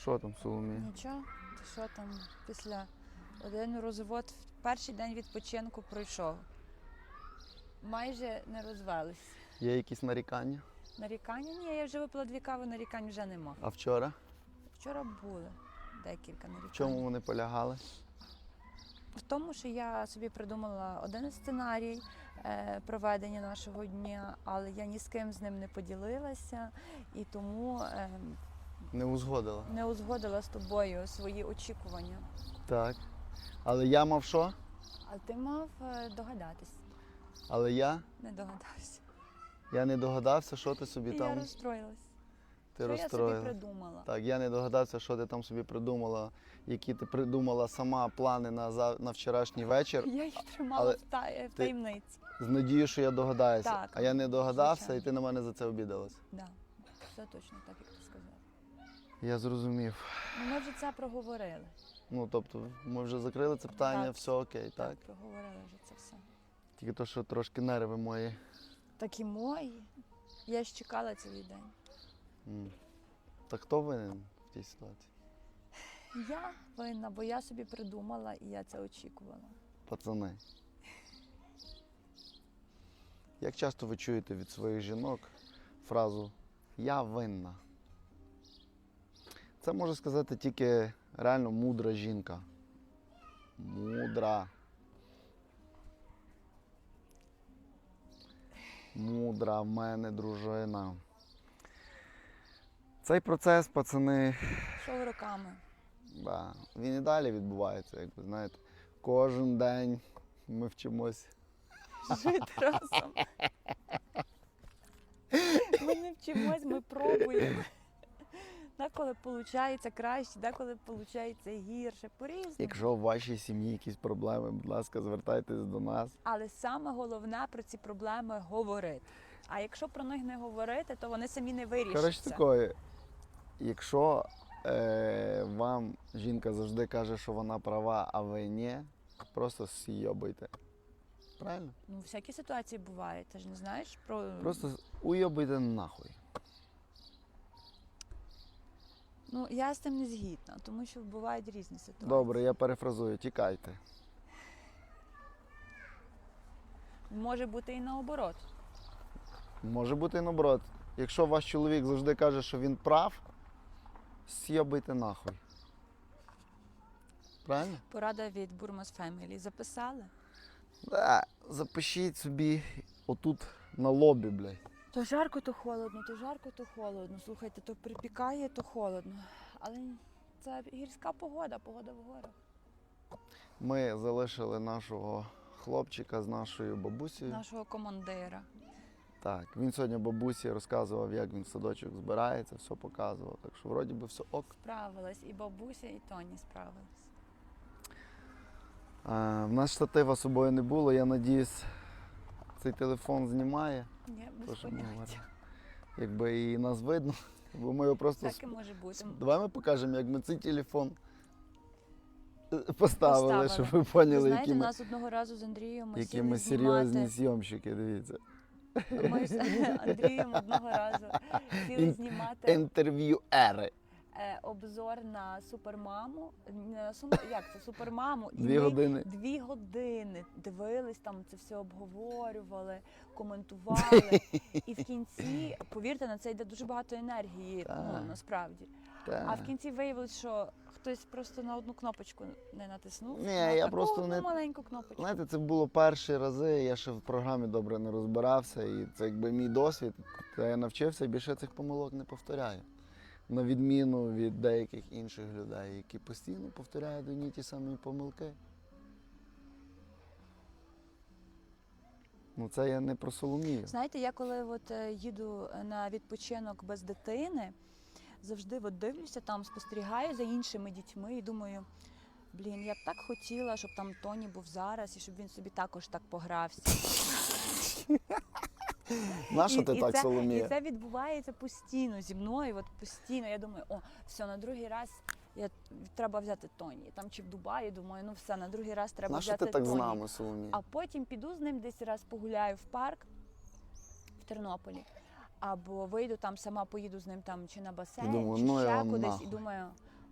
Що там, Соломія? Нічого, то що там після один розвод в перший день відпочинку пройшов. Майже не розвелись. Є якісь нарікання? Нарікання? Ні, я вже випила дві кави, нарікань вже нема. А вчора? Вчора були декілька нарікань. В чому вони полягали? В тому, що я собі придумала один сценарій проведення нашого дня, але я ні з ким з ним не поділилася і тому е, Не узгодила. не узгодила з тобою свої очікування. Так. Але я мав що? А ти мав е, догадатись, Але я? не догадався. Я не догадався, що ти собі І там. я розстроїлась. Ти що я собі придумала? Так, я не догадався, що ти там собі придумала, які ти придумала сама плани на, на вчорашній вечір. Я їх тримала Але в, та... в таємниці. З надією, що я догадаюся. Так, а я не догадався, звичайно. і ти на мене за це обідалась. Да. Все точно так, як ти сказав. Я зрозумів. Ну, ми вже це проговорили. Ну, тобто, ми вже закрили це питання, Так. все окей, так? проговорили вже це все. Тільки то, що трошки нерви мої. Так і мої. Я ж чекала цілий день. М. Так хто винен в тій ситуації? Я винна, бо я собі придумала і я це очікувала. Пацани. Як часто ви чуєте від своїх жінок фразу Я винна? Це може сказати тільки реально мудра жінка. Мудра. Мудра в мене дружина. Цей процес, пацани, Що роками? Да. Він і далі відбувається, як ви знаєте. Кожен день ми вчимось. Жити разом. Ми не вчимось, ми пробуємо. Деколи виходить краще, деколи виходить гірше, по-різному. Якщо в вашій сім'ї якісь проблеми, будь ласка, звертайтесь до нас. Але саме головне про ці проблеми говорити. А якщо про них не говорити, то вони самі не Коротше вирішаться. такої, якщо е, вам жінка завжди каже, що вона права, а ви ні, просто сйобуйте. Правильно? Ну, всякі ситуації бувають. Ти ж не знаєш про Просто уйобуйте нахуй. ну я з тим не згідна, тому що бувають різні ситуації. Добре, я перефразую, тікайте. Може бути і наоборот. Може бути і наоборот. Якщо ваш чоловік завжди каже, що він прав, с'єбайте нахуй. Правильно? Порада від Бурмас Фемілі. Записали? Да, запишіть собі отут на лобі, блядь. То жарко, то холодно, то жарко, то холодно. Слухайте, то припікає, то холодно. Але це гірська погода, погода в горах. Ми залишили нашого хлопчика з нашою бабусею. Нашого командира. Так, він сьогодні бабусі розказував, як він в садочок збирається, все показував. Так що вроді би все ок. Справилась і бабуся, і Тоні справилась. В нас штатива з собою не було, я надіюсь, цей телефон знімає. Ні, без ми поняття. Якби і нас видно, бо ми його просто. Всяке може бути. Давай ми покажемо, як ми цей телефон е, поставили, Поставили. щоб ви поняли, знаєте, які ми, нас одного разу з Андрієм ми які сіли ми знімати. серйозні зйомщики, дивіться. Ми з Андрієм одного разу сіли Ін- знімати Інтерв'ю ери. е, обзор на супермаму. Не сум- Як це супермаму? І Дві ми години. Дві години дивились, там це все обговорювали, коментували. І в кінці, повірте, на це йде дуже багато енергії, ну насправді. А в кінці виявилось, що хтось просто на одну кнопочку не натиснув. Ні, на я таку просто одну не- маленьку кнопочку. Знаєте, це було перші рази, я ще в програмі добре не розбирався, і це якби мій досвід. Та я навчився і більше цих помилок не повторяю. На відміну від деяких інших людей, які постійно повторяють одні ті самі помилки. Ну це я не про Соломію. Знаєте, я коли от е, їду на відпочинок без дитини, завжди от дивлюся там, спостерігаю за іншими дітьми і думаю. Блін, я б так хотіла, щоб там Тоні був зараз і щоб він собі також так погрався. І- ти так, Соломія? І це відбувається постійно зі мною. От постійно. Я думаю, о, все, на другий раз я, треба взяти Тоні. Там чи в Дубаї, думаю, ну все, на другий раз треба Нащо взяти ти так Тоні. з нами, Соломія? А потім піду з ним десь раз погуляю в парк в Тернополі. Або вийду там сама поїду з ним там чи на басейн, думаю, чи ну ще його кудись, і думаю,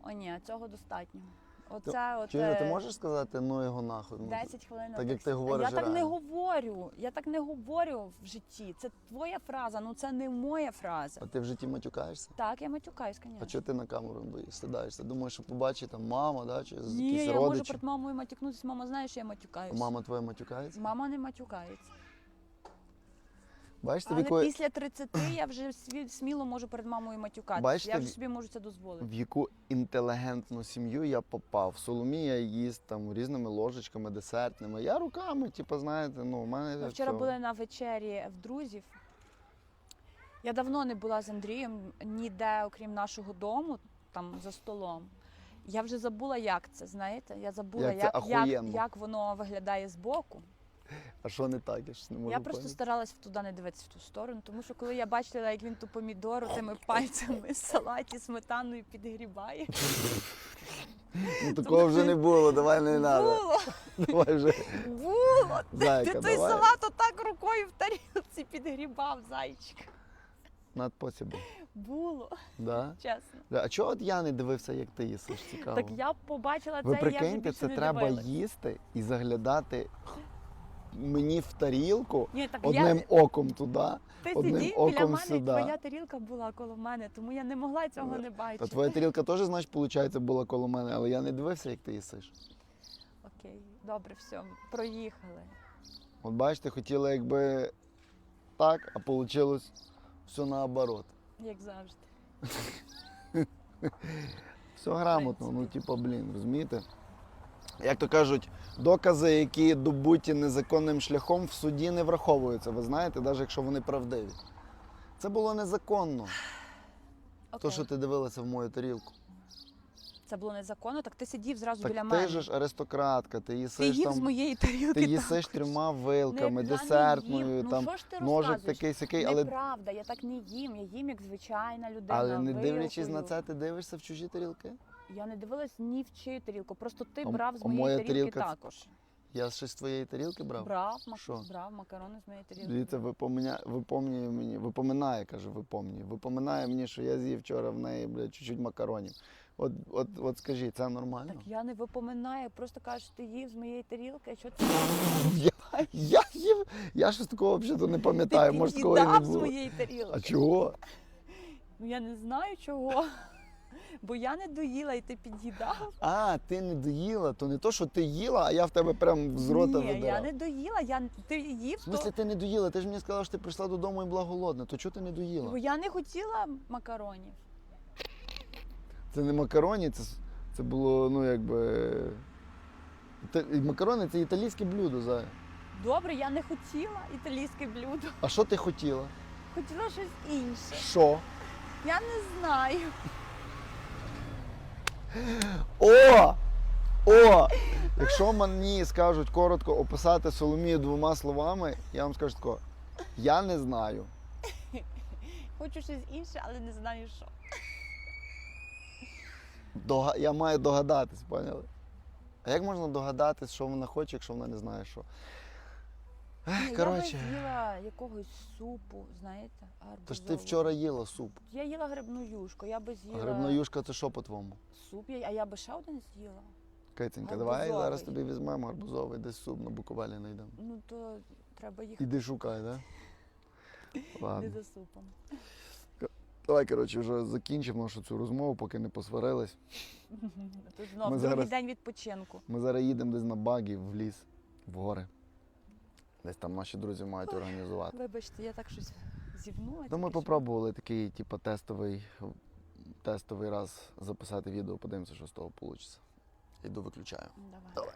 о ні, цього достатньо. Оце от Чуєш, ти можеш сказати, ну його нахуй? Ну, 10 хвилин. на так, як ти говориш Я так не говорю. Я так не говорю в житті. Це твоя фраза, ну це не моя фраза. А ти в житті матюкаєшся? Так, я матюкаюсь, звісно. А чого ти на камеру не боїшся, стидаєшся? Думаєш, що побачить там мама, да, чи з- Ні, якісь я можу перед мамою матюкнутися. Мама знає, що я А матюкаюсь. Мама твоя матюкається? Мама не матюкається. Бачите, в Але якої... після 30 я вже сміло можу перед мамою матюкатися. Бачите, я вже собі можу це дозволити. в яку інтелігентну сім'ю я попав. Соломія їсть там різними ложечками, десертними. Я руками, типу, знаєте, ну, у мене. Ми вчора були на вечері в друзів. Я давно не була з Андрієм ніде, окрім нашого дому, там за столом. Я вже забула, як це, знаєте? Я забула, Як як, як, як воно виглядає збоку. А що не так? Я ж не можу я просто поняти. старалась туди не дивитися в ту сторону, тому що коли я бачила, як він ту помідору тими пальцями в салаті сметаною підгрібає, Ну такого вже не було, давай не треба. було, Давай вже. було. Зайка, Ти той давай. салат отак рукою в тарілці підгрібав, зайчик. Над посібом. Було, Да? чесно. А чого от я не дивився, як ти їсиш? Цікаво. Так я побачила це, Ви і я вже прикиньте, більше це не треба дивилась. їсти і заглядати мені в тарілку Ні, так одним я, оком туди. ти одним сидів біля оком мене, і сюди. твоя тарілка була коло мене, тому я не могла цього не бачити. Та твоя тарілка теж, значить, виходить, була коло мене, але я не дивився, як ти їсиш. Окей, добре, все, проїхали. От бачите, хотіла якби так, а вийшло все наоборот. Як завжди. Все грамотно, ну типу, блін, розумієте? Як то кажуть, докази, які добуті незаконним шляхом, в суді не враховуються, ви знаєте, навіть якщо вони правдиві. Це було незаконно. Окей. То, що ти дивилася в мою тарілку. Це було незаконно, так ти сидів зразу Так біля ти мене. же ж аристократка, ти ти їсиш їв з моєї тарілки. Ти їсиш трьома вилками, Не- я не десертною, їм. там ну, що ж ти ножик такий сякий, але, Неправда, я так не їм. Я їм як звичайна людина. але не дивлячись на це, ти дивишся в чужі тарілки. Я не дивилась ні в чию тарілку. Просто ти А м- брав з а моєї моя тарілки тарілка це- також. Я щось з твоєї тарілки брав. Брав, мак... Що? брав макарони з моєї тарілки. Дивіться, випомня... випомнює мені, випоминає, каже, випомнює. Випоминає мені, що я з'їв вчора в неї, блядь, чуть-чуть макаронів. От, от, от скажи, це нормально? Так я не випоминаю, просто кажу, що ти їв з моєї тарілки, а що ти, Я, я їв, я щось такого взагалі не пам'ятаю, ти може такого і не під'їдав з було. моєї тарілки? А чого? Ну я не знаю чого. Бо я не доїла і ти під'їдав. А, ти не доїла, то не то, що ти їла, а я в тебе прям з рота Ні, я не доїла, я ти В їв, смислі то ти не доїла? Ти ж мені сказала, що ти прийшла додому і була голодна. То чого ти не доїла? бо я не хотіла макаронів. Це не макароні, це, це було, ну якби. Макарони це італійське блюдо, Зая. Добре, я не хотіла італійське блюдо. А що ти хотіла? Хотіла щось інше. Що? Я не знаю. О! О! Якщо мені скажуть коротко описати Соломію двома словами, я вам скажу тако. Я не знаю. Хочу щось інше, але не знаю що. Дога... Я маю догадатись, поняли? А як можна догадатись, що вона хоче, якщо вона не знає, що? Ех, Ні, коротше, Я би з'їла якогось супу, знаєте, то ж ти вчора їла суп. Я їла грибну юшку, я би з'їла Грибна юшка це що по-твоєму? суп, я- а я би ще один з'їла. Киценька, давай Гарбузовий. зараз тобі візьмемо гарбузовий, десь суп на Буковелі знайдемо. Ну то треба їхати Іди шукай, да? не Ладно. за супом. Давай, коротше, вже закінчимо нашу цю розмову, поки не посварились. Тут знов Ми другий зараз- день відпочинку. Ми зараз їдемо десь на багі в ліс, в гори. Десь там наші друзі мають організувати. Вибачте, я так щось зівнула. Ну, ми попробували такий, типу, тестовий, тестовий раз записати відео, подивимося, що з того вийде. Іду виключаю. Давай. Давай.